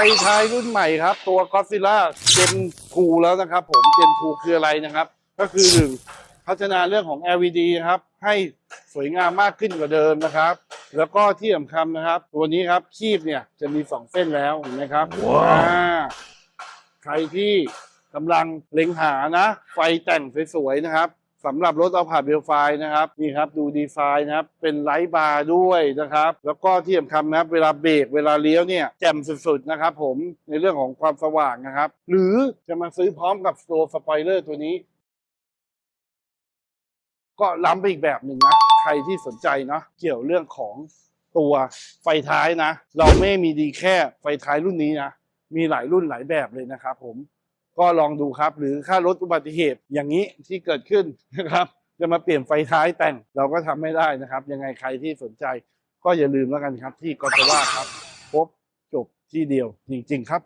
ท้ายรุ่นใหม่ครับ ตัว Godzilla Gen 2แล้วนะครับ ผม Gen 2คืออะไรนะครับ ก็คือหนึ่งพัฒนาเรื่องของ LED นะครับ ให้สวยงามมากขึ้นกว่าเดิมนะครับ แล้วก็ที่สำคัญนะครับ ตัวนี้ครับคีบเนี่ยจะมีสองเส้นแล้วเห็นไหมครับว้าใครที่กำลังเล็งหานะ ไฟแต่งสวยๆนะครับ สำหรับรถเอาผ่าเบลไฟนะครับนี่ครับดูดีไซน์นะครับ เป็นไลท์บาร์ด้วยนะครับ แล้วก็ที่สำคัญนะครับ เวลาเบรกเวลาเลี้ยวเนี่ยแจ่มสุดๆนะครับผมในเรื่องของความสว่างนะครับ หรือจะมาซื้อพร้อมกับตัวสปอยเลอร์ตัวนี้ ก็ล้ำไปอีกแบบหนึ่งนะ ใครที่สนใจเนาะเกี่ยวเรื่องของตัวไฟท้ายนะ เราไม่มีดีแค่ไฟท้ายรุ่นนี้นะ มีหลายรุ่นหลายแบบเลยนะครับผม ก็ลองดูครับ หรือค่ารถอุบัติเหตุอย่างนี้ที่เกิดขึ้นนะครับ จะมาเปลี่ยนไฟท้ายแต่งเราก็ทำไม่ได้นะครับ ยังไงใครที่สนใจ ก็อย่าลืมแล้วกันครับ ที่กอตว่าครับ พบจบที่เดียวจริง ๆ ครับ